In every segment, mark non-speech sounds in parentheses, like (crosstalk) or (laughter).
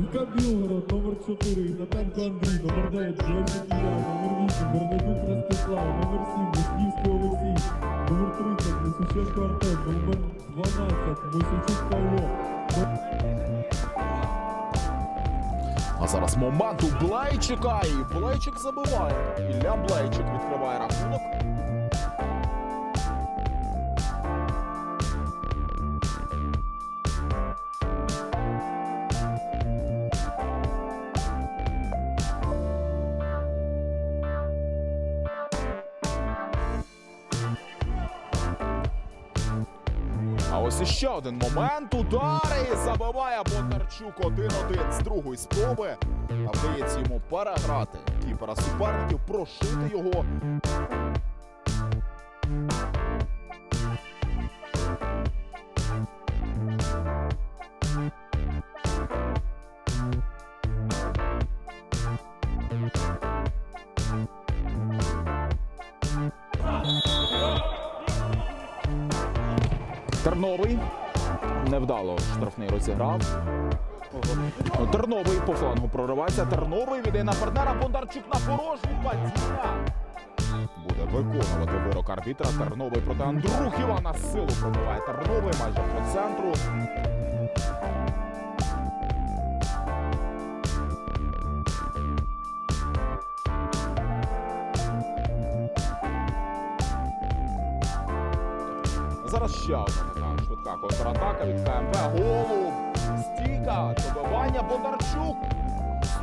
МК Білгород, номер 4, Гнатенко Андрій, номер 9, Джойсик Ілля, номер 8, Бернадюк Ростислав, номер 7, Леснівський Олексій, номер 30, Мисюченко Артем, номер 12, Мисючук Павло, А зараз момент у Блейчика і Блейчик забиває. Ілля Блейчик відкриває рахунок. Ось іще один момент. Удари і забиває Бондарчук 1-1 з другої спроби. А вдається йому переграти кіпера суперників, прошити його. Терновий невдало штрафний розіграв. Терновий по флангу проривається. Терновий віддає на партнера. Бондарчук на порожній падіння. Буде виконувати вирок арбітра. Терновий проти Андрухіва на силу пробиває Терновий майже по центру. Зараз ще одна така швидка контратака від КМВ. Голуб. Стійка. Добивання Бондарчук.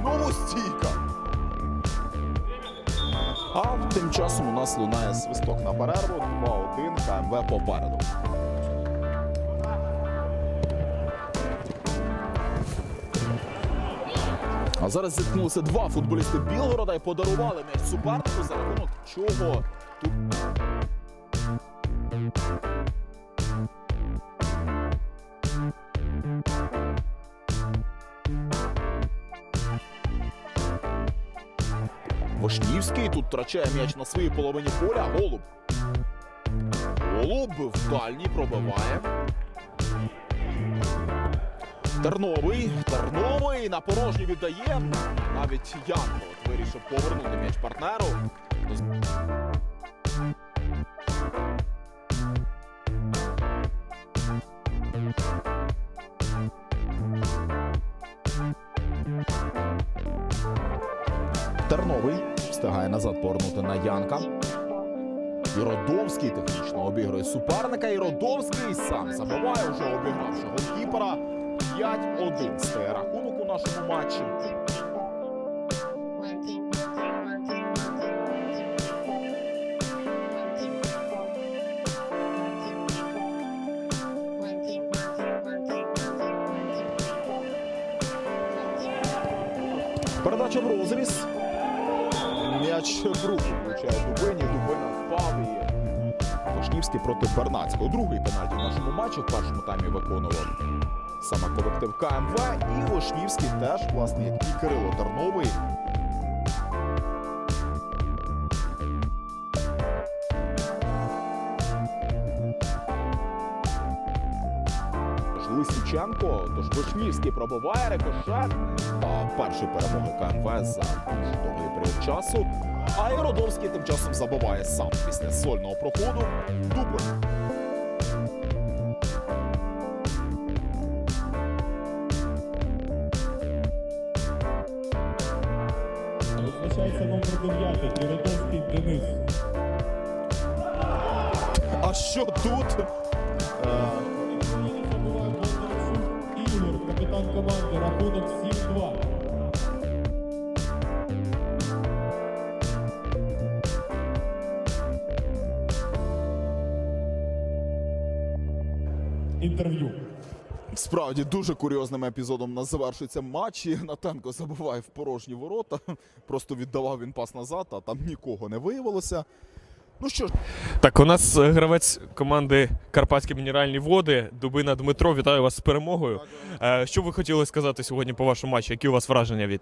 Знову стійка. А тим часом у нас лунає свисток на перерву. 2-1. КМВ попереду. А зараз зіткнулися два футболісти Білгорода і подарували м'яч супернику за рахунок чого тут Вошнівський тут втрачає м'яч на своїй половині поля. Голуб. Голуб в дальній пробиває. Терновий. Терновий на порожній віддає. Навіть Янко вирішив повернути м'яч партнеру. Терновий встигає назад повернути на Янка. І Родовський технічно обігрує суперника. І Родовський сам забиває, вже обігравши голкіпера. 5-1 стає рахунок у нашому матчі. Передача в розріз. М'яч в руку влучає Дубині. Дубина впав і Вишнівський проти Бернацького. Другий пенальті в нашому матчі в першому таймі виконував саме колектив КМВ. І Вишнівський теж, власне, як і Кирило Терновий. Тож Лисиченко, тож Вишнівський пробиває рикошет. А першої перемоги КМВ за довгий період часу. А і Родовський тим часом забиває сам після сольного проходу. Дубль. визначається номер 9, Іродовський Денис. А що тут? команди. Рахунок 7-2. Інтерв'ю справді дуже курйозним епізодом на завершується матч. І Гнатенко забуває в порожні ворота. (laughs) Просто віддавав він пас назад, а там нікого не виявилося. Ну що ж, Так, у нас е, гравець команди Карпатські мінеральні води Дубина Дмитро. Вітаю вас з перемогою. Е, Що ви хотіли сказати сьогодні по вашому матчу? Які у вас враження від?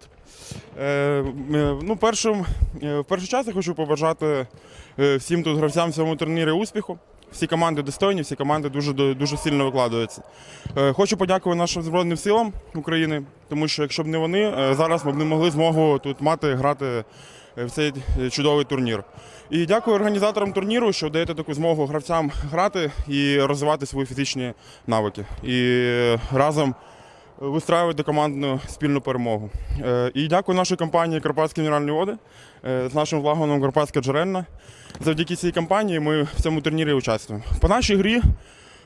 Е, е, ну, першим, в першу час я хочу побажати всім тут гравцям в цьому турнірі успіху. Всі команди достойні, всі команди дуже, дуже сильно викладаються. Хочу подякувати нашим Збройним силам України, тому що якщо б не вони, зараз ми б не могли змогу тут мати грати в цей е, чудовий турнір. І дякую організаторам турніру, що даєте таку змогу гравцям грати і розвивати свої фізичні навики. І е, разом вистраювати командну спільну перемогу. Е, І дякую нашій компанії Карпатські мінеральні води е, з нашим флагманом Карпатська джерельна. Завдяки цій компанії ми в цьому турнірі участвуємо. По нашій грі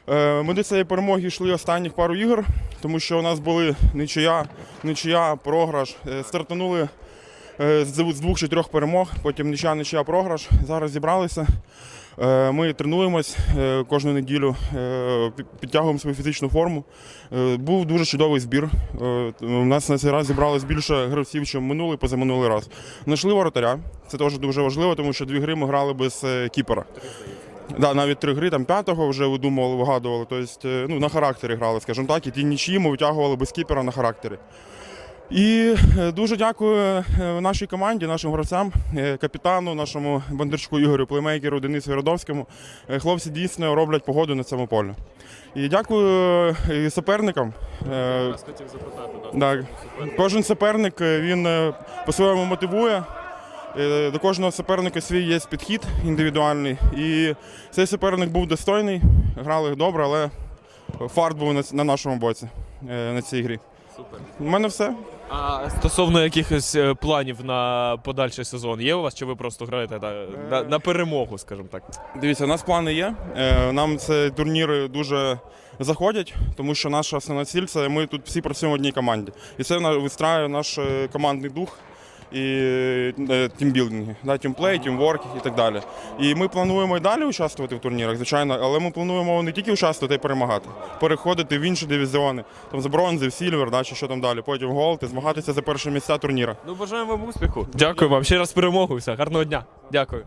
е, ми до цієї перемоги йшли останніх пару ігор, тому що у нас були нічия, нічия, програш. Е, Стартанули е, з з двох чи трьох перемог, потім нічия, нічия, програш. Зараз зібралися. Е, Ми тренуємось е, кожну неділю, е, підтягуємо свою фізичну форму. Е, Був дуже чудовий збір. Е, У нас на цей раз зібралось більше гравців, ніж минулий, позаминулий раз. Знайшли воротаря. Це теж дуже важливо, тому що дві гри ми грали без е, кіпера. Да, навіть три гри, там п'ятого вже видумували, вигадували. Тобто, е, ну, на характері грали, скажімо так, і ті нічі ми витягували без кіпера на характері. І е, дуже дякую е, нашій команді, нашим гравцям, е, капітану, нашому бандерчику Ігорю, плеймейкеру Денису Городовському. Хлопці дійсно роблять погоду на цьому полі. І дякую і суперникам. Хотів запитати. Да. Кожен суперник він по-своєму мотивує. До кожного суперника свій є підхід індивідуальний. І цей суперник був достойний, грали добре, але фарт був на, на нашому боці на цій грі. Супер. У мене все. А стосовно якихось е, планів на подальший сезон, є у вас, чи ви просто граєте на, на, перемогу, скажімо так? Дивіться, у нас плани є. Е, Нам ці турніри дуже заходять, тому що наша основна ціль це ми тут всі працюємо в одній команді. І це на- вистраює наш е, командний дух і е, тімбілдинги, да, тімплей, тімворк і так далі. І ми плануємо і далі участвувати в турнірах, звичайно, але ми плануємо не тільки участвувати, а й перемагати, переходити в інші дивізіони, там з бронзи, в сільвер, да, чи що там далі, потім в голд і змагатися за перші місця турніра. Ну, бажаємо вам успіху. Дякую вам ще раз перемогу. Все, гарного дня. Дякую.